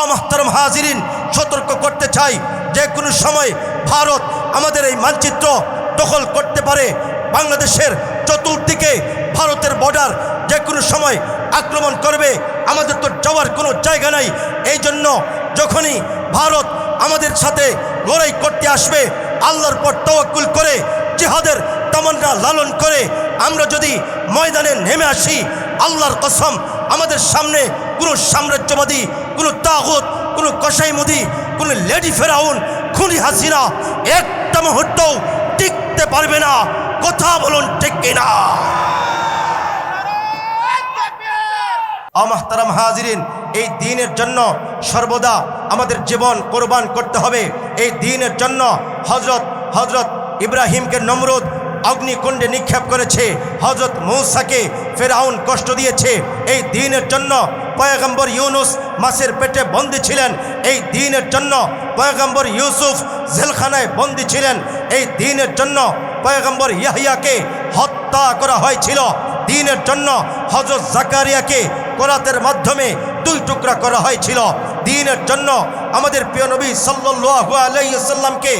অমাহতারম হাজিরিন, সতর্ক করতে চাই। যে কোনো সময় ভারত আমাদের এই মানচিত্র দখল করতে পারে। বাংলাদেশের চতুর্দিকে ভারতের বর্ডার যে কোনো সময় আক্রমণ করবে। আমাদের তো যাওয়ার কোনো জায়গা নাই। এই জন্য যখনই ভারত আমাদের সাথে লড়াই করতে আসবে, আল্লাহর পর তওয়াক্কুল করে, জিহাদের তামান্না লালন করে, আমরা যদি ময়দানে নেমে আসি, আল্লাহর কসম, আমাদের সামনে কোনো সাম্রাজ্যবাদী, কোনো তাগত, কোনো কসাইমুদি, কোনো লেডি ফেরাউন, খুনি হাসিনা একটা মুহূর্তও টিকতে পারবে না। কথা বলুন ঠিক কিনা? আমাহতারাম হাজিরিন, এই দিনের জন্য সর্বদা আমাদের জীবন কোরবান করতে হবে। এই দিনের জন্য হজরত হজরত ইব্রাহিমকে নমরুদ অগ্নিকুণ্ডে নিক্ষেপ করেছে। হজরত মৌসাকে ফেরাউন কষ্ট দিয়েছে। এই দিনের জন্য পয়গম্বর ইউনুস মাসের পেটে বন্দি ছিলেন। এই দিনের জন্য পয়গম্বর ইউসুফ জেলখানায় বন্দি ছিলেন। এই দিনের জন্য পয়গম্বর ইয়াহিয়াকে হত্যা করা হয়েছিল। দিনের জন্য হজরত জাকারিয়াকে কোরাতের মাধ্যমে দুই টুকরা করা হয়েছিল দিনের জন্য। আমাদের প্রিয় নবী সাল্লু আলাইসাল্লামকে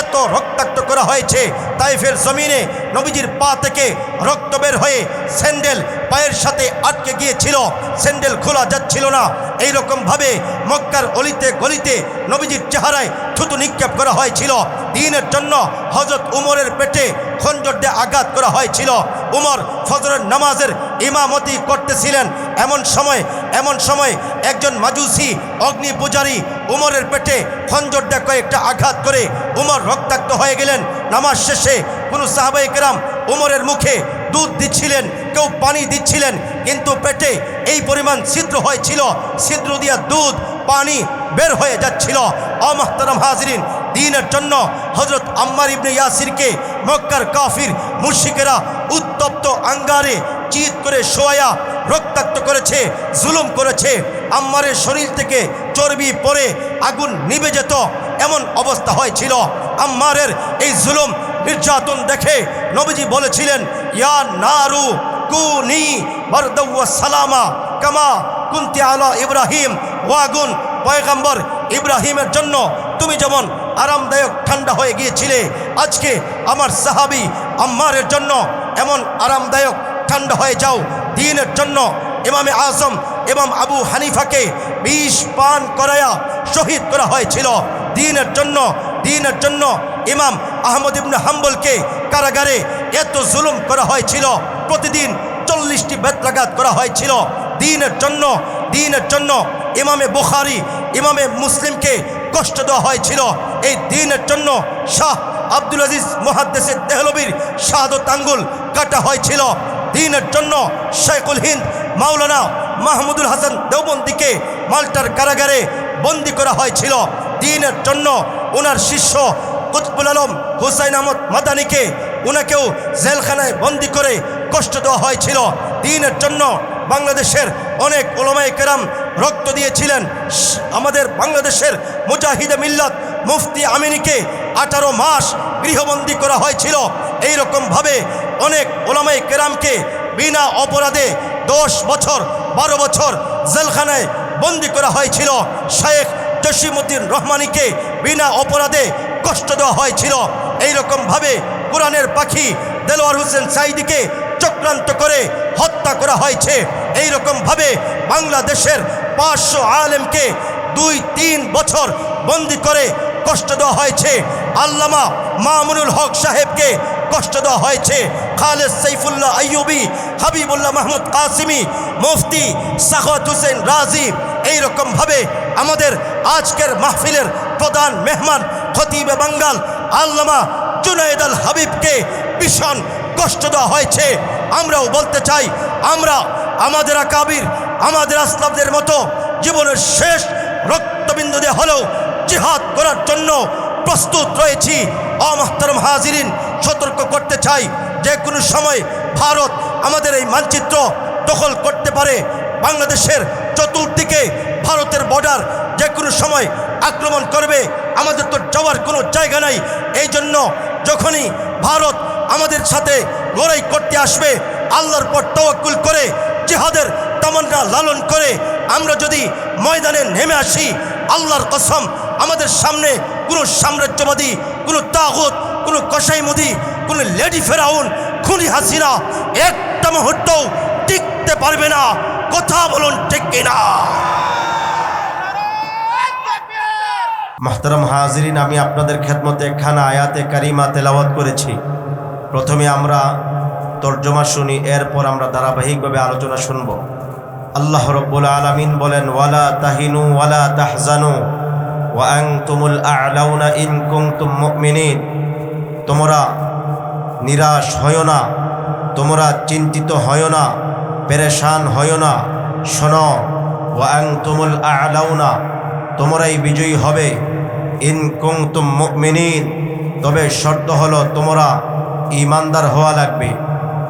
এত রক্তাক্ত করা হয়েছে। তাইফের জমিনে নবীজির পা থেকে রক্ত বের হয়ে স্যান্ডেল পায়ের সাথে আটকে গিয়েছিল। স্যান্ডেল খোলা যাচ্ছিল না। এইরকমভাবে মক্কার অলিতে গলিতে নবীজির চেহারায় থুতু নিক্ষেপ করা হয়েছিল। দিনের জন্য হজরত উমরের পেটে খঞ্জর দিয়ে আঘাত করা হয়েছিল। উমর ফজরের নামাজের ইমামতি করতেছিলেন। এমন সময় এমন সময় একজন মাজুসি, অগ্নি পূজারী উমরের পেটে খঞ্জর কয়েকটা আঘাত করে উমর রক্তাক্ত হয়ে গেলেন। নামাজ শেষে কোনো সাহাবাই কেরাম উমরের মুখে দুধ দিচ্ছিলেন, কেউ পানি দিচ্ছিলেন, কিন্তু পেটে এই পরিমাণ ছিদ্র হয়েছিল। ছিদ্র দিয়া দুধ পানি বের হয়ে যাচ্ছিল। অমাহতারাম হাজরিন, দিনের জন্য হজরত আম্মার ইবনে ইয়াসিরকে মক্কার কাফির মুর্শিকেরা উত্তপ্ত আঙ্গারে চিৎ করে শোয়া রক্তাক্ত করেছে, জুলুম করেছে। আম্মারের শরীর থেকে চর্বি পরে আগুন নিভে যেত, এমন অবস্থা হয়েছিল। আম্মারের এই জুলুম নির্যাতন দেখে নবীজি বলেছিলেন, ইয়া নারু কুনি সালামা কামা কুন্তি আলা ইব্রাহিম। ওয়াগুন, পয়গাম্বর ইব্রাহিমের জন্য তুমি যেমন আরামদায়ক ঠান্ডা হয়ে গিয়েছিলে, আজকে আমার সাহাবি আম্মারের জন্য এমন আরামদায়ক ঠান্ডা হয়ে যাও, দিনের জন্য ইমামে আজম এবং আবু হানিফাকে বিষ পান করায়া শহীদ করা হয়েছিল। দিনের জন্য দিনের জন্য ইমাম আহমদ ইবনে হাম্বলকে কারাগারে এত জুলুম করা হয়েছিল। প্রতিদিন চল্লিশটি বেত্রাঘাত করা হয়েছিল। দিনের জন্য দিনের জন্য ইমামে বুখারি, ইমামে মুসলিমকে কষ্ট দেওয়া হয়েছিল। এই দিনের জন্য শাহ আব্দুল আজিজ মহাদ্দেশের দেহলবির শাহাদত আঙ্গুল কাটা হয়েছিল। দিনের জন্য শেখুল হিন্দ মাওলানা মাহমুদুল হাসান দেওবন্দিকে মাল্টার কারাগারে বন্দি করা হয়েছিল। দিনের জন্য ওনার শিষ্য কুতবুল আলম হুসাইন আহমদ মাদানিকে ওনাকেও জেলখানায় বন্দি করে কষ্ট দেওয়া হয়েছিল। দিনের জন্য বাংলাদেশের অনেক ওলমাই কেরাম রক্ত দিয়েছিলেন। আমাদের বাংলাদেশের মুজাহিদে মিল্লাত মুফতি আমিনীকে আঠারো মাস গৃহবন্দী করা হয়েছিল। এই রকমভাবে অনেক ওলামাই কেরামকে বিনা অপরাধে দশ বছর, বারো বছর জেলখানায় বন্দি করা হয়েছিল। শেখ জসিমুদ্দিন রহমানিকে বিনা অপরাধে কষ্ট দেওয়া হয়েছিল। এইরকমভাবে কোরআনের পাখি দেলোয়ার হোসেন সাইদিকে চক্রান্ত করে হত্যা করা হয়েছে। এই রকমভাবে বাংলাদেশের পাঁচশো আলেমকে দুই তিন বছর বন্দি করে কষ্ট দেওয়া হয়েছে। আল্লামা মামুনুল হক সাহেবকে কষ্ট দেওয়া হয়েছে। খালেদ সাইফুল্লাহ আইয়ুবি, হাবিবুল্লাহ মাহমুদ কাসিমি, মুফতি সাখাত হুসেন রাজি। এই রকমভাবে আমাদের আজকের মাহফিলের প্রধান মেহমান খতিবে বাঙ্গাল আল্লামা জুনাইদ আল হাবিবকে ভীষণ কষ্ট দেওয়া হয়েছে। আমরাও বলতে চাই, আমরা আমাদের আকাবির, আমাদের আসলামদের মতো জীবনের শেষ রক্তবিন্দু দিয়ে হলেও জিহাদ করার জন্য প্রস্তুত রয়েছি। অমাহতারম হাজিরিন, সতর্ক করতে চাই, যে কোনো সময় ভারত আমাদের এই মানচিত্র দখল করতে পারে। বাংলাদেশের চতুর্দিকে ভারতের বর্ডার যে কোনো সময় আক্রমণ করবে, আমাদের তো যাওয়ার কোনো জায়গা নাই। এই জন্য যখনই ভারত আমাদের সাথে লড়াই করতে আসবে। আল্লাহর পর তওয়াক্কুল করে, জিহাদের তামান্না লালন করে। আমরা যদি ময়দানে নেমে আসি, আল্লাহর কসম, আমাদের সামনে কোনো সাম্রাজ্যবাদী, কোনো তাগত, কোনো কসাইমদি, কোনো লেডি ফেরাউন, খুনি হাসিনা একটা মুহূর্তও টিকতে পারবে না। কথা বলুন ঠিক কিনা? মাহতারাম হাজরিন, আমি আপনাদের খেদমতে খানা আয়াতে কারিমা তেলাওয়াত করেছি। প্রথমে আমরা তর্জমা শুনি, এরপর আমরা ধারাবাহিকভাবে আলোচনা শুনব। আল্লাহ রব্বুল আলমিন বলেন, ওয়ালা তাহিনু ওয়ালা তাহজানু, ওয়াং তুমুল আলাউনা ইন কুমতুম মুমিনিন। তোমরা নিরাশ হয় না, তোমরা চিন্তিত হয় না, পেরেশান হয় না। শোন, ওয়াং তুমুল আলাউনা, তোমরাই বিজয়ী হবে। ইন কুমতুম মুমিনিন। তবে শর্ত হলো তোমরা ইমানদার হওয়া লাগবে,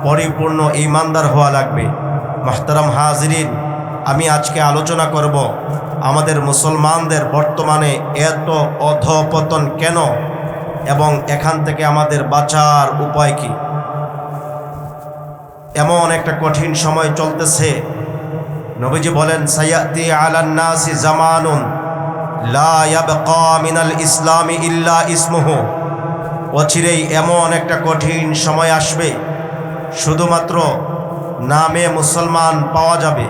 পরিপূর্ণ ইমানদার হওয়া লাগবে। মাহতারাম হাজরিন, আমি আজকে আলোচনা করব আমাদের মুসলমানদের বর্তমানে এত অধপতন কেন এবং এখান থেকে আমাদের বাঁচার উপায় কি? এমন একটা কঠিন সময় চলতেছে। নবীজি বলেন সাইয়াতি আলান্নাসি জামানুন, লা ইসলামি ইল্লা ইসমুহু। অচিরেই এমন একটা কঠিন সময় আসবে, শুধুমাত্র নামে মুসলমান পাওয়া যাবে।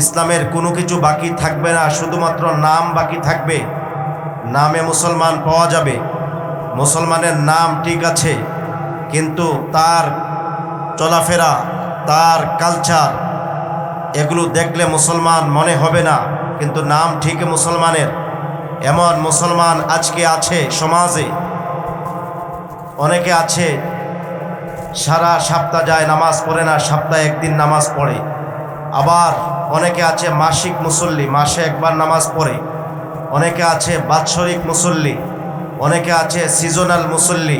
ইসলামের কোনো কিছু বাকি থাকবে না, শুধুমাত্র নাম বাকি থাকবে, নামে মুসলমান পাওয়া যাবে। মুসলমানের নাম ঠিক আছে, কিন্তু তার চলাফেরা, তার কালচার এগুলো দেখলে মুসলমান মনে হবে না, কিন্তু নাম ঠিক মুসলমানের। এমন মুসলমান আজকে আছে সমাজে অনেকে আছে, সারা সপ্তাহ যায় নামাজ পড়ে না, সপ্তাহে একদিন নামাজ পড়ে। আবার অনেকে আছে মাসিক মুসল্লি, মাসে একবার নামাজ পড়ে। অনেকে আছে বাৎসরিক মুসল্লি, অনেকে আছে সিজনাল মুসল্লি,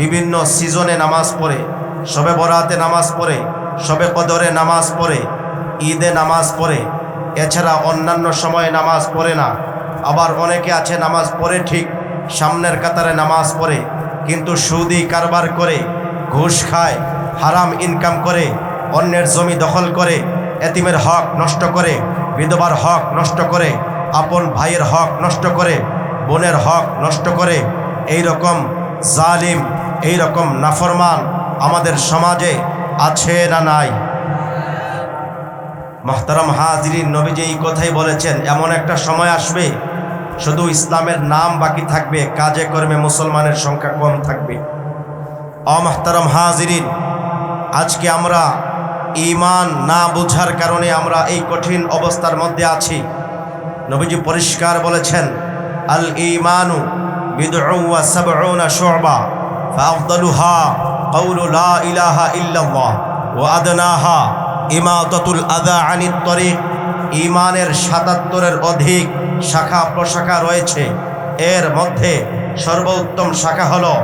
বিভিন্ন সিজনে নামাজ পড়ে সবে বরাতে নামাজ পড়ে সবে কদরে নামাজ পড়ে, ঈদে নামাজ পড়ে, এছাড়া অন্যান্য সময়ে নামাজ পড়ে না। আবার অনেকে আছে নামাজ পড়ে ঠিক সামনের কাতারে নামাজ পড়ে। কিন্তু সুদি কারবার করে, ঘুষ খায়, হারাম ইনকাম করে, অন্যের জমি দখল করে, এতিমের হক নষ্ট করে, বিধবার হক নষ্ট করে, আপন ভাইয়ের হক নষ্ট করে, বোনের হক নষ্ট করে এই রকম জালিম এই রকম নাফরমান আমাদের সমাজে আছে না নাই? মাহতারাম হাজরিন নবীজি এই কথাই বলেছেন, এমন একটা সময় আসবে শুধু ইসলামের নাম বাকি থাকবে, কাজে কর্মে মুসলমানের সংখ্যা কম থাকবে। অমাহতারাম হাজরিন, আজকে আমরা ইমান না বুঝার কারণে আমরা এই কঠিন অবস্থার মধ্যে আছি। নবীজি পরিষ্কার বলেছেন, আল ইমানু ইলাহা ইমাতাতুল আদা ইমানের সাতাত্তরের অধিক শাখা প্রশাখা রয়েছে। এর মধ্যে সর্বোত্তম শাখা হলো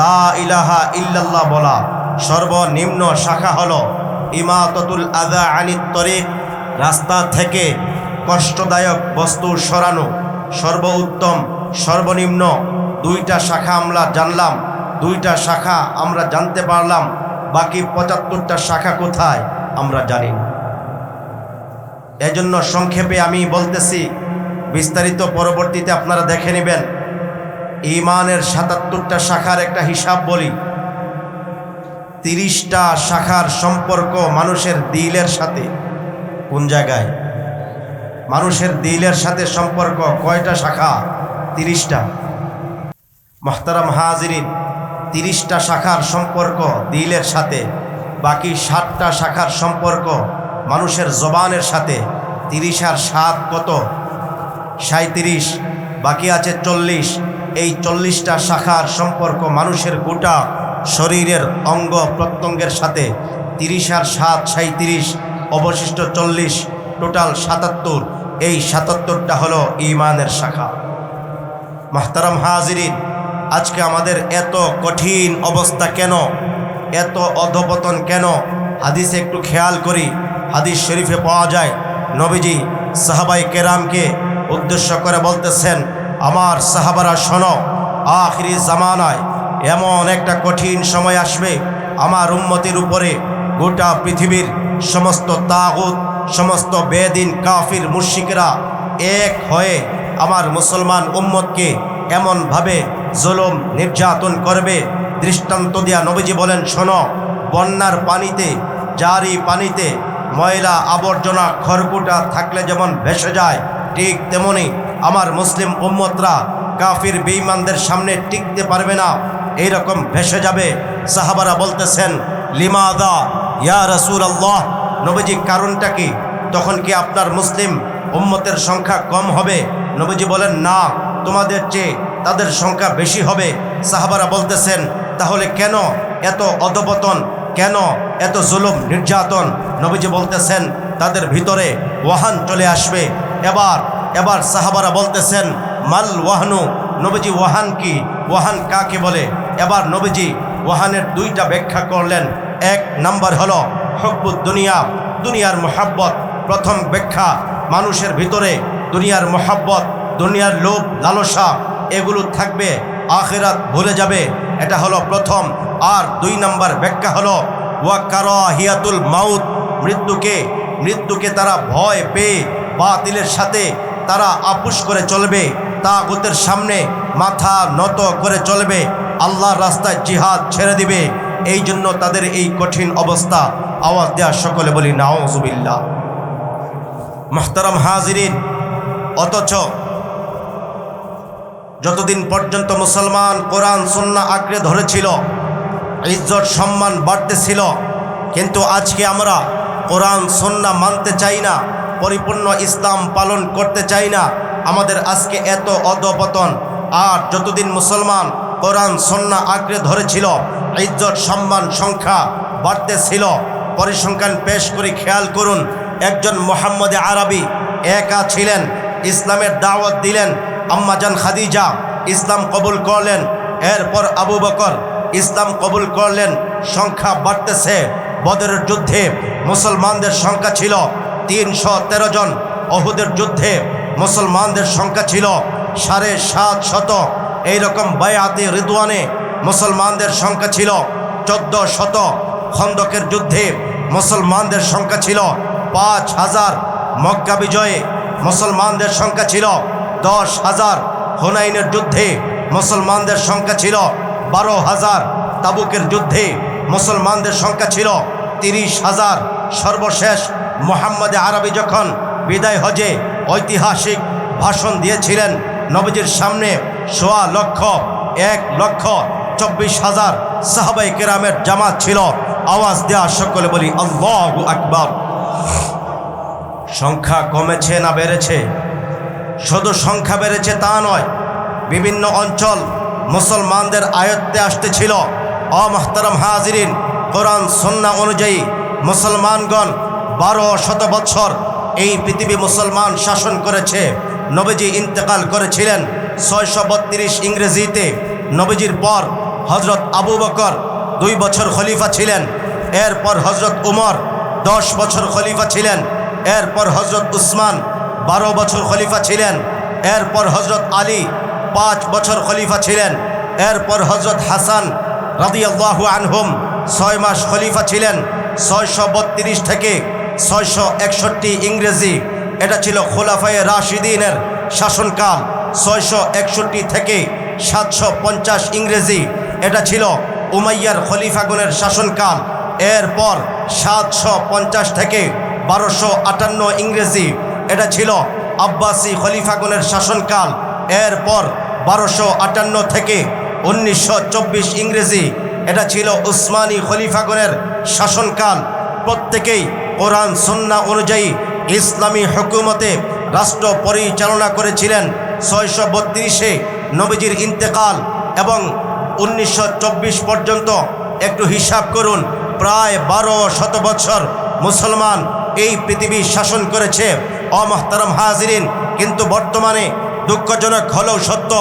লা ইলাহা ইল্লাল্লাহ বলা। সর্বনিম্ন শাখা হলো ইমাততুল আদা আনিত তরিক, রাস্তা থেকে কষ্টদায়ক বস্তু সরানো। সর্বোত্তম, সর্বনিম্ন দুইটা শাখা আমরা জানলাম। দুইটা শাখা আমরা জানতে পারলাম। বাকি পঁচাত্তরটা শাখা কোথায় আমরা জানি এজন্য সংক্ষেপে আমি বলতেছি বিস্তারিত পরবর্তীতে আপনারা দেখে নেবেন। ইমানের সাতাত্তরটা শাখার একটা হিসাব বলি। তিরিশটা শাখার সম্পর্ক মানুষের দিলের সাথে। কোন জায়গায়? মানুষের দিলের সাথে সম্পর্ক কয়টা শাখা? তিরিশটা। মাহতারাম হাজিরিন, তিরিশটা শাখার সম্পর্ক দিলের সাথে। বাকি ষাটটা শাখার সম্পর্ক মানুষের জবানের সাথে। তিরিশ আর সাত কত? সাঁত্রিশ বাকি আছে চল্লিশ। এই চল্লিশটা শাখার সম্পর্ক মানুষের গোটা শরীরের অঙ্গ প্রত্যঙ্গের সাথে। তিরিশ আর সাত সাঁত্রিশ অবশিষ্ট চল্লিশ, টোটাল সাতাত্তর। এই সাতাত্তরটা হলো ইমানের শাখা। মাহতারাম হাজিরিন, আজকে আমাদের এত কঠিন অবস্থা কেন? এত অধপতন কেন? হাদিসে একটু খেয়াল করি। হাদিস শরীফে পাওয়া যায়। নবীজি সাহাবাই কেরামকে উদ্দেশ্য করে বলতেছেন, আমার সাহাবারা শোনো, আখিরি জামানায় এমন একটা কঠিন সময় আসবে, আমার উন্মতির উপরে গোটা পৃথিবীর সমস্ত তাগুত, সমস্ত বেদিন কাফির মুশিকরা এক হয়ে আমার মুসলমান উম্মতকে এমনভাবে জুলুম নির্যাতন করবে। দৃষ্টান্ত দিয়া নবীজি বলেন, শোনো, বন্যার পানিতে, জারি পানিতে ময়লা আবর্জনা খড়কুটা থাকলে যেমন ভেসে যায় ঠিক তেমনি আমার মুসলিম উম্মতরা কাফির বেঈমানদের সামনে টিকতে পারবে না। এই রকম ভেসে যাবে। সাহাবারা বলতেছেন, লিমাদা? ইয়া রসুল আল্লাহ নবীজি কারণটা কি? তখন কি আপনার মুসলিম উম্মতের সংখ্যা কম হবে? নবীজি বলেন, না, তোমাদের চেয়ে তাদের সংখ্যা বেশি হবে। সাহাবারা বলতেছেন, তাহলে কেন এত অধপতন? কেন এত জুলুম নির্যাতন? নবীজি বলতেছেন, তাদের ভিতরে ওয়াহান চলে আসবে। এবার এবার সাহাবারা বলতেছেন, মাল ওয়াহানু, নবীজি ওয়াহান কি? ওয়াহান কাকে বলে? এবার নবীজি ওয়াহানের দুইটা ব্যাখ্যা করলেন। এক নাম্বার হলো হকবুদ দুনিয়া, দুনিয়ার মোহাব্বত। প্রথম ব্যাখ্যা, মানুষের ভিতরে দুনিয়ার মোহাব্বত, দুনিয়ার লোভ, লালসা, এগুলো থাকবে, আখেরাত ভুলে যাবে। এটা হলো প্রথম। আর দুই নাম্বার ব্যাখ্যা হলো ওয়াকারিয়াতুল মাউত, মৃত্যুকে মৃত্যুকে তারা ভয় পেয়ে বাতিলের সাথে তারা আপুস করে চলবে তা তাগুতের সামনে মাথা নত করে চলবে, আল্লাহর রাস্তায় জিহাদ ছেড়ে দিবে। এই জন্য তাদের এই কঠিন অবস্থা আওয়াজ দেওয়া সকলে বলি নাওজুবিল্লা মোহতারাম হাজিরিন, অথচ যতদিন পর্যন্ত মুসলমান কোরআন সন্না আঁকড়ে ধরেছিল, ইজ্জত, সম্মান বাড়তেছিল, কিন্তু আজকে আমরা কোরআন সন্না মানতে চাই না। পরিপূর্ণ ইসলাম পালন করতে চাই না। আমাদের আজকে এত অধপতন। আর যতদিন মুসলমান কোরআন সন্না আঁকড়ে ধরেছিল, ইজ্জত, সম্মান, সংখ্যা বাড়তে ছিল পরিসংখ্যান পেশ করে খেয়াল করুন, একজন মোহাম্মদে আরবি একা ছিলেন, ইসলামের দাওয়াত দিলেন আম্মাজান খাদিজা ইসলাম কবুল করলেন, এরপর আবু বকর ইসলাম কবুল করলেন, সংখ্যা বাড়তেছে। বদরের যুদ্ধে মুসলমানদের সংখ্যা ছিল তিনশো তেরো জন অহুদের যুদ্ধে মুসলমানদের সংখ্যা ছিল সাড়ে সাত শত। এইরকম বায়াতে রিদওয়ানে মুসলমানদের সংখ্যা ছিল চোদ্দ শত। খন্দকের যুদ্ধে মুসলমানদের সংখ্যা ছিল পাঁচ হাজার। মক্কা বিজয়ে মুসলমানদের সংখ্যা ছিল দশ হাজার। হুনাইনের যুদ্ধে মুসলমানদের সংখ্যা ছিল বারো হাজার। তাবুকের যুদ্ধে মুসলমানদের সংখ্যা ছিল তিরিশ হাজার। সর্বশেষ মোহাম্মদে আরবি যখন বিদায় হজে ঐতিহাসিক ভাষণ দিয়েছিলেন, নবীজির সামনে সোয়া লক্ষ, এক লক্ষ, চব্বিশ হাজার সাহাবাই কেরামের জামাত ছিল। আওয়াজ দেওয়া সকলে বলি, আল্লাহ আকবর। সংখ্যা কমেছে না বেড়েছে? শুধু সংখ্যা বেড়েছে তা নয়, বিভিন্ন অঞ্চল মুসলমানদের আয়ত্তে আসতেছিল। অমহতারাম হাজিরিন, কোরআন, সন্না অনুযায়ী মুসলমানগণ বারো শত বৎসর এই পৃথিবী মুসলমান শাসন করেছে। নবীজি ইন্তেকাল করেছিলেন ছয়শো বত্রিশ ইংরেজিতে। নবীজির পর হজরত আবু বকর দুই বছর খলিফা ছিলেন। এরপর হজরত উমর দশ বছর খলিফা ছিলেন। এরপর হজরত উসমান বারো বছর খলিফা ছিলেন। এরপর হজরত আলী পাঁচ বছর খলিফা ছিলেন। এরপর হজরত হাসান রাদিয়াল্লাহু আনহুম ছয় মাস খলিফা ছিলেন। ছয়শো বত্রিশ থেকে ছয়শো একষট্টি ইংরেজি। এটা ছিল খোলাফায়ে রাশিদিনের শাসনকাল, ছয়শো একষট্টি থেকে সাতশো পঞ্চাশ ইংরেজি। এটা ছিল উমাইয়ার খলিফাগুনের শাসনকাল। এরপর সাতশো পঞ্চাশ থেকে বারোশো আটান্ন ইংরেজি। এটা ছিল আব্বাসি খলিফাগণের শাসনকাল। এরপর বারোশো আটান্ন থেকে উনিশশো চব্বিশ ইংরেজি। এটা ছিল উসমানী খলিফাগণের শাসনকাল। প্রত্যেকেই কোরআন, সন্না অনুযায়ী ইসলামী হুকুমতে রাষ্ট্র পরিচালনা করেছিলেন ছয়শো বত্রিশে নবীজির ইন্তেকাল এবং উনিশশো চব্বিশ পর্যন্ত। একটু হিসাব করুন, প্রায় বারো শত বছর মুসলমান এই পৃথিবী শাসন করেছে। অমহতারম হাজিরিন, কিন্তু বর্তমানে দুঃখজনক হলেও সত্য,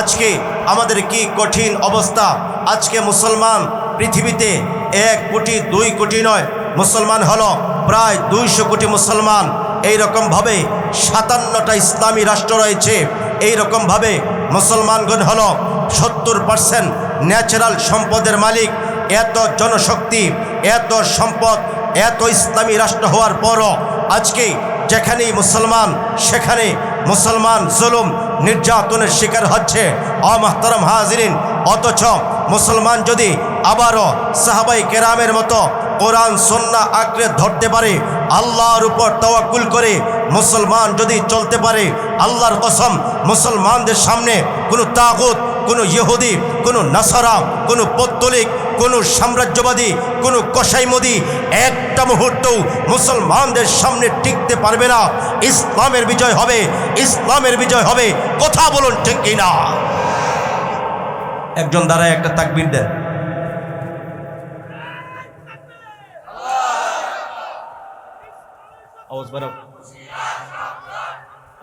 আজকে আমাদের কি কঠিন অবস্থা? আজকে মুসলমান পৃথিবীতে এক কোটি, দুই কোটি নয় মুসলমান হলো প্রায় দুইশো কোটি মুসলমান। এই রকমভাবে সাতান্নটা ইসলামী রাষ্ট্র রয়েছে। এই রকমভাবে মুসলমানগণ হলো সত্তর পার্সেন্ট ন্যাচারাল সম্পদের মালিক। এত জনশক্তি, এত সম্পদ, এত ইসলামী রাষ্ট্র হওয়ার পরও আজকে যেখানেই মুসলমান, সেখানে মুসলমান জুলুম নির্যাতনের শিকার হচ্ছে অমাহতারম হাজরিন। অথচ মুসলমান যদি আবারও সাহাবাই কেরামের মতো কোরআন, সন্না আঁকড়ে ধরতে পারে, আল্লাহর উপর তওয়াক্কুল করে মুসলমান যদি চলতে পারে, আল্লাহর কসম, মুসলমানদের সামনে কোনো তাগুত, কোনো ইহুদি, কোনো নাসারা, কোনো পত্তলিক, কোনো সাম্রাজ্যবাদী, কোনো কসাইমদি একটা মুহূর্তও মুসলমানদের সামনে টিকতে পারবে না। ইসলামের বিজয় হবে, ইসলামের বিজয় হবে। কথা বলুন ঠিক কিনা? একজন দ্বারায় একটা তাকবির দেন আওয়াজ বাড়াও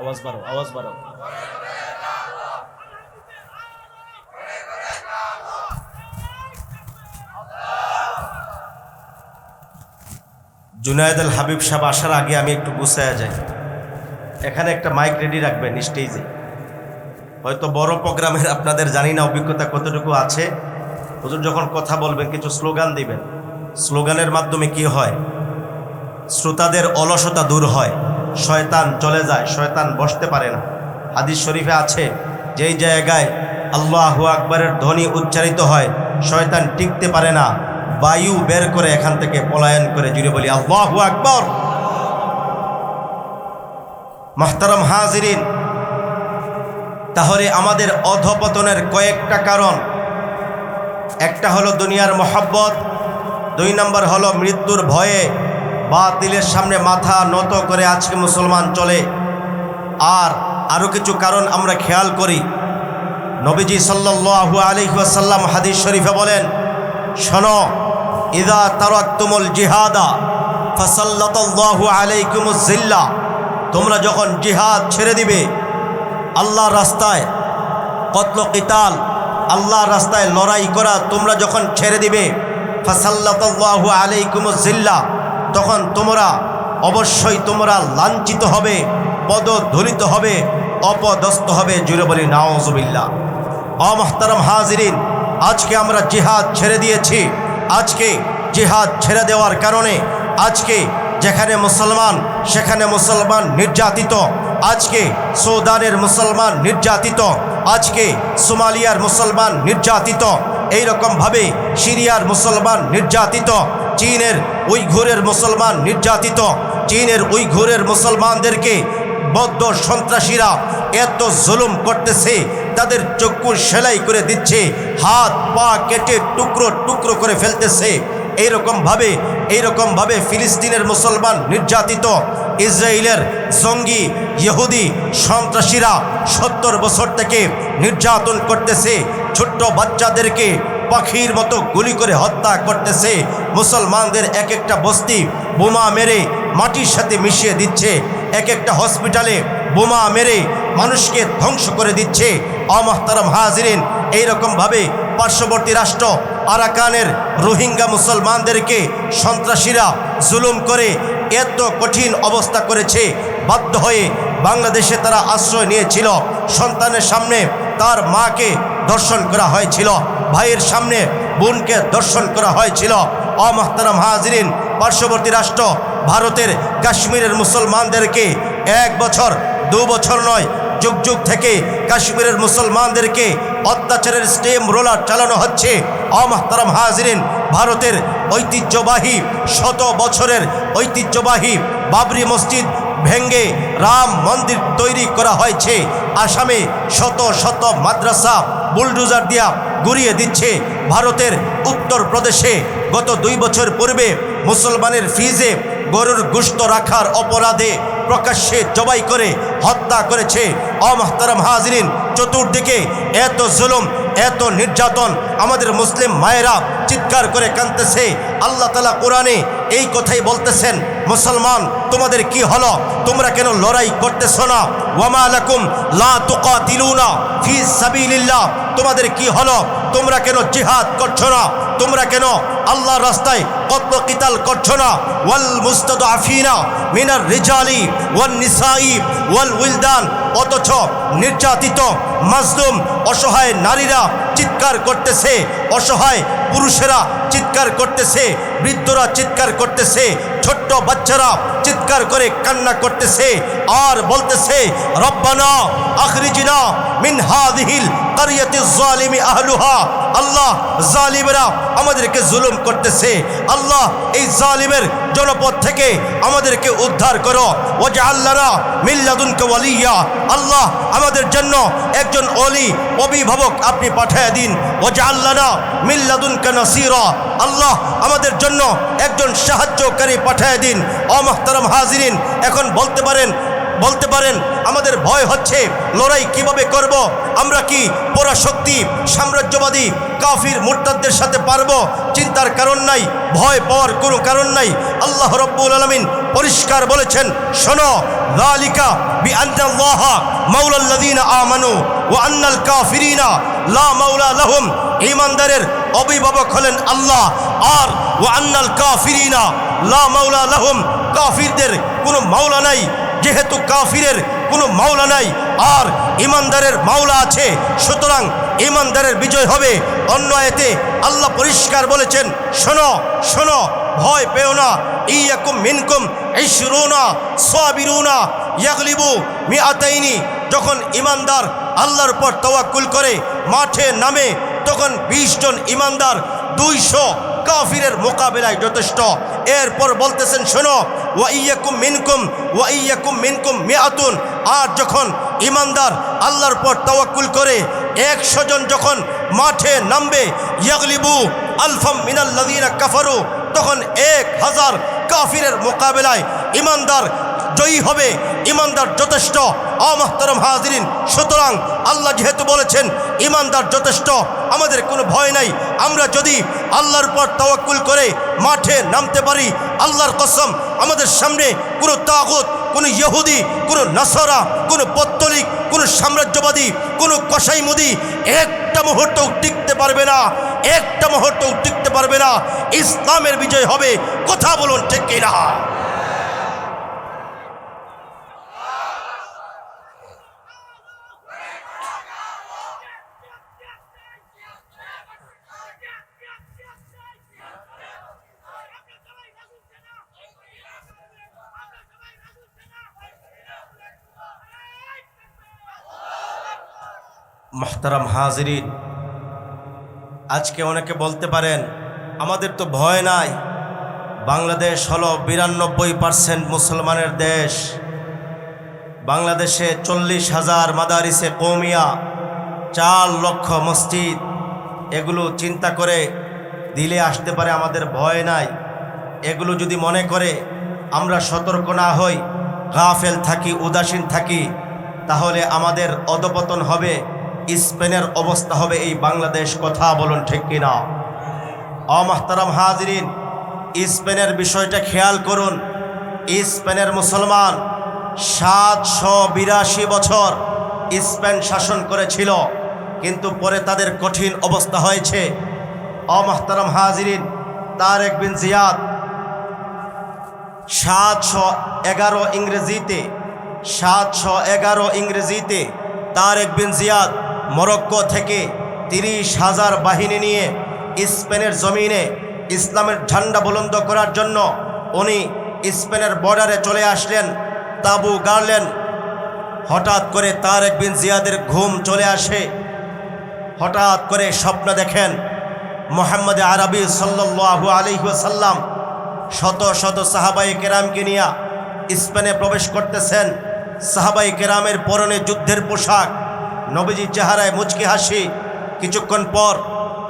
আওয়াজ বাড়াও আওয়াজ বাড়াও জুনায়দ আল হাবিব সাহেব আসার আগে আমি একটু গুছায়া যাই। এখানে একটা মাইক রেডি রাখবেন স্টেজে। হয়তো বড় প্রোগ্রামের আপনাদের জানি না অভিজ্ঞতা কতটুকু আছে। হুজুর যখন কথা বলবেন, কিছু স্লোগান দিবেন। স্লোগানের মাধ্যমে কি হয়? শ্রোতাদের অলসতা দূর হয়। শয়তান চলে যায়, শয়তান বসতে পারে না। হাদিস শরীফে আছে, যেই জায়গায় আল্লাহু আকবরের ধ্বনি উচ্চারিত হয়, শয়তান টিকতে পারে না। বায়ু বের করে এখান থেকে পলায়ন করে জুড়ে বলি, আল্লাহু আকবর! মাহতারাম হাজিরিন, তাহলে আমাদের অধপতনের কয়েকটা কারণ। একটা হলো দুনিয়ার মহাব্বত, দুই নম্বর হলো মৃত্যুর ভয়ে বাতিলের সামনে মাথা নত করে আজকে মুসলমান চলে। আর আরও কিছু কারণ আমরা খেয়াল করি। নবীজি সাল্লাল্লাহু আলাইহি ওয়াসাল্লাম হাদিস শরীফে বলেন, শোনো, ইদা তারাক্তুমুল জিহাদা ফাসাল্লাতাল্লাহু আলাইকুমুজ জিল্লা। তোমরা যখন জিহাদ ছেড়ে দিবে আল্লাহ রাস্তায় কতল কিতাল আল্লাহ রাস্তায় লড়াই করা তোমরা যখন ছেড়ে দিবে, ফাসাল্লাতাল্লাহু আলাইকুমুজ জিল্লা তখন তোমরা অবশ্যই তোমরা লাঞ্ছিত হবে পদধলিত হবে, অপদস্থ হবে জুড়ে বলি নাওজবিল্লা অমহতারম হাজিরিন, আজকে আমরা জিহাদ ছেড়ে দিয়েছি। আজকে জিহাদ ছেড়ে দেওয়ার কারণে আজকে যেখানে মুসলমান, সেখানে মুসলমান নির্যাতিত। আজকে সৌদানের মুসলমান নির্যাতিত। আজকে সোমালিয়ার মুসলমান নির্যাতিত। এইরকমভাবে সিরিয়ার মুসলমান নির্যাতিত। চীনের উইঘুরের মুসলমান নির্যাতিত, চীনের উইঘুরের মুসলমানদেরকে বৌদ্ধ সন্ত্রাসীরা এত জুলুম করতেছে, তাদের চক্ষু সেলাই করে দিচ্ছে, হাত পা কেটে টুকরো টুকরো করে ফেলতেছে। এইরকমভাবে এইরকমভাবে ফিলিস্তিনের মুসলমান নির্যাতিত, ইসরায়েলের জঙ্গি, ইহুদি সন্ত্রাসীরা সত্তর বছর থেকে নির্যাতন করতেছে। ছোট্ট বাচ্চাদেরকে পাখির মতো গুলি করে হত্যা করতেছে। মুসলমানদের এক একটা বস্তি বোমা মেরে মাটির সাথে মিশিয়ে দিচ্ছে। এক একটা হসপিটালে বোমা মেরে মানুষকে ধ্বংস করে দিচ্ছে। অমহতারম হাজিরিন, এইরকমভাবে পার্শ্ববর্তী রাষ্ট্র আরাকানের রোহিঙ্গা মুসলমানদেরকে সন্ত্রাসীরা জুলুম করে এত কঠিন অবস্থা করেছে। বাধ্য হয়ে বাংলাদেশে তারা আশ্রয় নিয়েছিল। সন্তানের সামনে তার মাকে দর্শন করা হয়েছিল। ভাইয়ের সামনে বোনকে দর্শন করা হয়েছিল। অমহতারাম হাজরিন, পার্শ্ববর্তী রাষ্ট্র, ভারতের কাশ্মীরের মুসলমানদেরকে এক বছর, দু বছর নয়, যুগ যুগ থেকে কাশ্মীরের মুসলমানদেরকে অত্যাচারের স্টেম রোলার চালানো হচ্ছে। অমহতারাম হাজরিন, ভারতের ঐতিহ্যবাহী শত বছরের ঐতিহ্যবাহী বাবরি মসজিদ ভেঙ্গে রাম মন্দির তৈরি করা হয়েছে। আসামে শত শত মাদ্রাসা বুলডোজার দিয়া গুড়িয়ে দিচ্ছে ভারতের উত্তর প্রদেশে। গত দুই বছর পূর্বে মুসলমানের ফিজে গরুর গুস্ত রাখার অপরাধে প্রকাশ্যে জবাই করে হত্যা করেছে অমহতারাম হাজরিন। চতুর্দিকে এত জুলুম, এত নির্যাতন আমাদের মুসলিম মায়েরা চিৎকার করে কাঁদতেছে। আল্লাহ তালা কোরআনে এই কথাই বলতেছেন মুসলমান, তোমাদের কি হলো? তোমরা কেন লড়াই করতেছ না? ওয়ামা লাকুম লা তুকাতিলুনা ফি সাবিলিল্লাহ। তোমাদের কি হলো? তোমরা কেন জিহাদ করছ না? তোমরা কেন আল্লাহর রাস্তায় কত কিতাল করছ না? ওয়াল মুস্তাদআফিনা মিনার রিজালি ওয়ান নিসাই ওয়াল উইলদান। অথচ নির্যাতিত, মাজলুম, অসহায় নারীরা চিৎকার করতেছে, অসহায় পুরুষেরা চিৎকার করতেছে, বৃদ্ধরা চিৎকার করতেছে ছোট্ট বাচ্চারা চিৎকার করে কান্না করতেছে আর বলতেছে রব্বানা আখরিজিনা মিন হাদিহিল কারিয়াতি জালিমি আহলুহা। আল্লাহ জালিমরা আমাদেরকে জুলুম করতেছে। আল্লাহ এই জালিমের জনপদ থেকে আমাদেরকে উদ্ধার করো। ওজা আল্লাহরা মিল্লাদুনকে ওয়ালিয়া। আল্লাহ আমাদের জন্য একজন অলি অভিভাবক আপনি পাঠিয়ে দিন। ওজা আল্লাহরা মিল্লাদুনকে নাসিরা। আল্লাহ আমাদের জন্য একজন সাহায্যকারী পাঠিয়ে দিন। অমহতারম হাজিরিন, এখন বলতে পারেন বলতে পারেন, আমাদের ভয় হচ্ছে লড়াই কীভাবে করব, আমরা কি পরাশক্তি, সাম্রাজ্যবাদী, কাফির, মুরতাদদের সাথে পারব, চিন্তার কারণ নাই, ভয় পাওয়ার কোনো কারণ নাই। আল্লাহ রব্বুল আলমিন পরিষ্কার বলেছেন, শোনো লালিকা বি আন্নাল্লাহ মাওলাল্লাযীনা আমানু ওয়া আন্নাল কাফিরিনা লা মাওলা লাহুম ঈমানদারের অভিভাবক হলেন আল্লাহ, আর ওয়া আন্নাল কাফিরিনা লা মাওলা লাহুম কাফিরদের কোনো মাওলা নাই যেহেতু কাফিরের কোনো মাওলা নাই, আর ইমানদারের মাওলা আছে, সুতরাং ইমানদারের বিজয় হবে। অন্য এতে আল্লাহ পরিষ্কার বলেছেন, শোনো শোনো, ভয় পেও না। ইয়াকুম মিনকুম ইশরুনা সাবিরুনা ইয়াগলিবু মিআতাইনি। যখন ইমানদার আল্লাহর পর তাওয়াক্কুল করে, মাঠে নামে, তখন বিশ জন ইমানদার দুইশো কাফিরের মোকাবেলায় যথেষ্ট। এরপর বলতেছেন, শোনো ওয়াইয়াকুম মিনকুম ওয়াইয়াকুম মিনকুম মিয়াতুন আর যখন ইমানদার আল্লাহর পর তাওয়াক্কুল করে, একশো জন যখন মাঠে নামবে, ইয়াগলিবু আলফাম মিনাল্লাযীনা কাফারু, তখন এক হাজার কাফিরের মোকাবেলায় ইমানদার জয়ী হবে। ইমানদার যথেষ্ট, অমাহতরম হাজরিন। সুতরাং আল্লাহ যেহেতু বলেছেন, ইমানদার যথেষ্ট, আমাদের কোনো ভয় নাই। আমরা যদি আল্লাহর পর তাওয়াকুল করে মাঠে নামতে পারি। আল্লাহর কসম, আমাদের সামনে কোনো তাগত, কোনো ইহুদি, কোনো নাসারা, কোনো পত্তলিক, কোনো সাম্রাজ্যবাদী, কোনো কসাইমুদি একটা মুহূর্তও টিকতে পারবে না। একটা মুহূর্তও টিকতে পারবে না। ইসলামের বিজয় হবে। কথা বলুন ঠিক কিনা? মোহতারাম হাজরিন আজকে অনেকে বলতে পারেন, আমাদের তো ভয় নাই, বাংলাদেশ হলো বিরানব্বই পার্সেন্ট মুসলমানের দেশ। বাংলাদেশে চল্লিশ হাজার মাদারিসে কৌমিয়া, চার লক্ষ মসজিদ, এগুলো চিন্তা করে দিলে আসতে পারে আমাদের ভয় নাই। এগুলো যদি মনে করে আমরা সতর্ক না হই, গাফেল থাকি, উদাসীন থাকি, তাহলে আমাদের অধপতন হবে। স্পেনের অবস্থা হবে এই বাংলাদেশ, কথা বলুন ঠিক কিনা? অমাহতারাম হাজরিন, স্পেনের বিষয়টা খেয়াল করুন। স্পেনের মুসলমান সাতশো বিরাশি বছর স্পেন শাসন করেছিল, কিন্তু পরে তাদের কঠিন অবস্থা হয়েছে। অমাহতারাম হাজরিন, তারেক বিন জিয়াদ সাতশো এগারো ইংরেজিতে, সাতশো এগারো ইংরেজিতে তারেক বিন জিয়াদ মরক্কো থেকে তিরিশ হাজার বাহিনী নিয়ে স্পেনের জমিনে ইসলামের ঝান্ডা বুলন্দ করার জন্য উনি স্পেনের বর্ডারে চলে আসলেন, তাবু গাড়লেন। হঠাৎ করে তার একদিন জিয়াদের ঘুম চলে আসে। হঠাৎ করে স্বপ্ন দেখেন, মোহাম্মদ আরবি সাল্লাহ আলিহাসাল্লাম শত শত সাহাবাই কেরামকে নিয়ে স্পেনে প্রবেশ করতেছেন। সাহাবাই কেরামের পরনে যুদ্ধের পোশাক নবীজি চেহারায় মুচকি হাসি। কিছুক্ষণ পর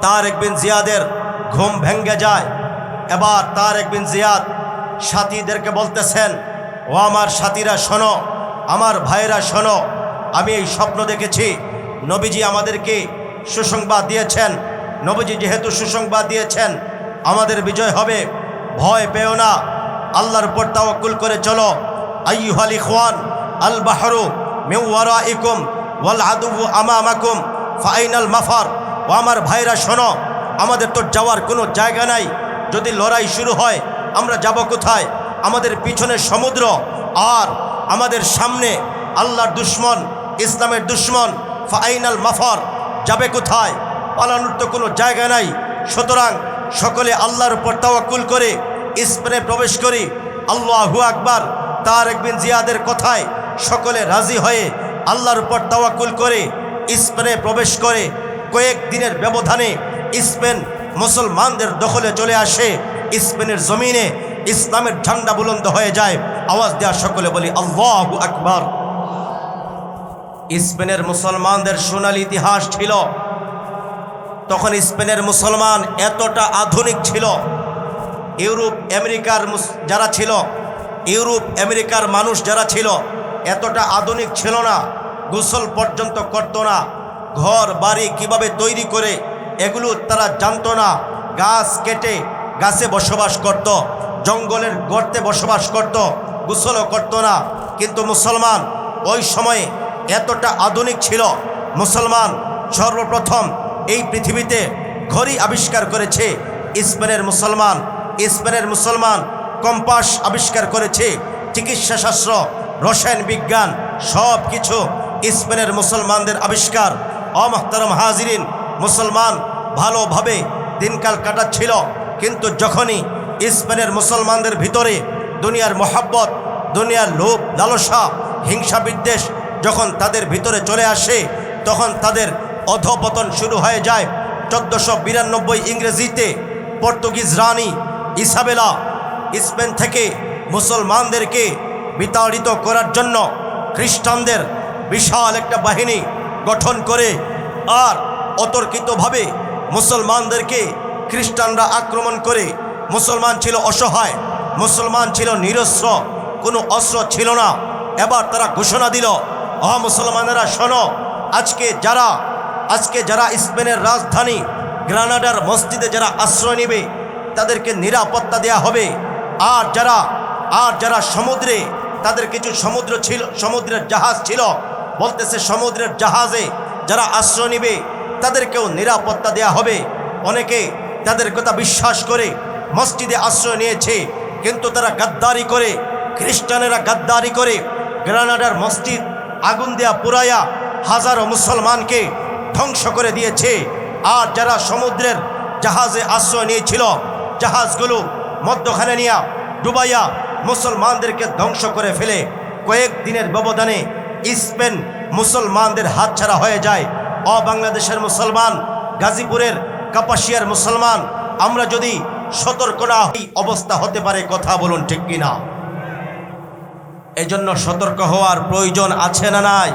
তার একবিন জিয়াদের ঘুম ভেঙ্গে যায়। এবার তার একবিন জিয়াদ সাথীদেরকে বলতেছেন, ও আমার সাথীরা, শোনো, আমার ভাইয়েরা, শোনো, আমি এই স্বপ্ন দেখেছি। নবীজি আমাদেরকে সুসংবাদ দিয়েছেন। নবীজি যেহেতু সুসংবাদ দিয়েছেন, আমাদের বিজয় হবে। ভয় পেও না, আল্লাহর উপর তাওয়াক্কুল করে চলো। আইয়ুহাল ইখওয়ান আল বাহরু মেওয়ারা ইকুম ওয়াল আদুবু আমামাকুম, ফাইনাল মাফার। ও আমার ভাইরা, শোনো, আমাদের তো যাওয়ার কোনো জায়গা নাই। যদি লড়াই শুরু হয়, আমরা যাব কোথায়? আমাদের পিছনে সমুদ্র, আর আমাদের সামনে আল্লাহর দুশ্মন, ইসলামের দুশ্মন, ফাইনাল মাফার যাবে কোথায়? পালানোর তো কোনো জায়গা নাই। সুতরাং সকলে আল্লাহর উপর তাওয়াক্কুল করে স্পেনে প্রবেশ করি। আল্লাহু আকবার। তার একদিন জিয়াদের কথায় সকলে রাজি হয়ে আল্লাহর উপর তাওয়াক্কুল করে, স্পেনে প্রবেশ করে, কয়েক দিনের ব্যবধানে স্পেন মুসলমানদের দখলে চলে আসে। স্পেনের জমিনে ইসলামের ঝান্ডা বুলন্দ হয়ে যায়। আওয়াজ দেওয়া সকলে বলি, আল্লাহু আকবর। স্পেনের মুসলমানদের সোনালী ইতিহাস ছিল। তখন স্পেনের মুসলমান এতটা আধুনিক ছিল। ইউরোপ, আমেরিকার যারা ছিল, ইউরোপ, আমেরিকার মানুষ যারা ছিল এতটা আধুনিক ছিল না, গোসল পর্যন্ত করত না, ঘর, বাড়ি কীভাবে তৈরি করে এগুলো তারা জানতো না। গাছ কেটে গাছে বসবাস করত, জঙ্গলের গর্তে বসবাস করত, গোসলও করতো না। কিন্তু মুসলমান ওই সময়ে এতটা আধুনিক ছিল। মুসলমান সর্বপ্রথম এই পৃথিবীতে ঘড়ি আবিষ্কার করেছে স্পেনের মুসলমান। স্পেনের মুসলমান কম্পাস আবিষ্কার করেছে চিকিৎসা শাস্ত্র রসায়ন, বিজ্ঞান সব কিছু স্পেনের মুসলমানদের আবিষ্কার। অমহতারম হাজিরিন, মুসলমান ভালোভাবে দিনকাল কাটাচ্ছিল। কিন্তু যখনই স্পেনের মুসলমানদের ভিতরে দুনিয়ার মোহাব্বত, দুনিয়ার লোভ, লালসা, হিংসা, বিদ্বেষ যখন তাদের ভিতরে চলে আসে, তখন তাদের অধপতন শুরু হয়ে যায়। চোদ্দোশো বিরানব্বই ইংরেজিতে পর্তুগিজ রানী ইসাবেলা স্পেন থেকে মুসলমানদেরকে বিতাড়িত করার জন্য খ্রিস্টানদের বিশাল একটা বাহিনী গঠন করে আর অতর্কিতভাবে মুসলমানদেরকে খ্রিস্টানরা আক্রমণ করে, মুসলমান ছিল অসহায়, মুসলমান ছিল নিরস্ত্র, কোনো অস্ত্র ছিল না। এবার তারা ঘোষণা দিল, অহ, মুসলমানেরা, শোনো, আজকে যারা আজকে যারা স্পেনের রাজধানী গ্রানাডার মসজিদে যারা আশ্রয় নেবে, তাদেরকে নিরাপত্তা দেয়া হবে। আর যারা আর যারা সমুদ্রে তাদের কিছু সমুদ্র ছিল, সমুদ্রের জাহাজ ছিল। বলতেছে, সমুদ্রের জাহাজে যারা আশ্রয় নেবে, তাদেরকেও নিরাপত্তা দেয়া হবে। অনেকে তাদের কথা বিশ্বাস করে মসজিদে আশ্রয় নিয়েছে, কিন্তু তারা গাদ্দারি করে, খ্রিস্টানেরা গাদ্দারি করে, গ্রানাডার মসজিদ আগুন দেয়া পুরাইয়া হাজারো মুসলমানকে ধ্বংস করে দিয়েছে। আর যারা সমুদ্রের জাহাজে আশ্রয় নিয়েছিল, জাহাজগুলো মধ্যখানে নিয়া ডুবাইয়া মুসলমানদেরকে ধ্বংস করে ফেলে কয়েক দিনের ব্যবধানে স্পেন মুসলমানদের হাতছাড়া হয়ে যায়। অ বাংলাদেশের মুসলমান, গাজীপুরের কাপাসিয়ার মুসলমান, আমরা যদি সতর্ক না হই অবস্থা হতে পারে কথা বলুন ঠিক কিনা? এজন্য সতর্ক হওয়ার প্রয়োজন আছে না নাই?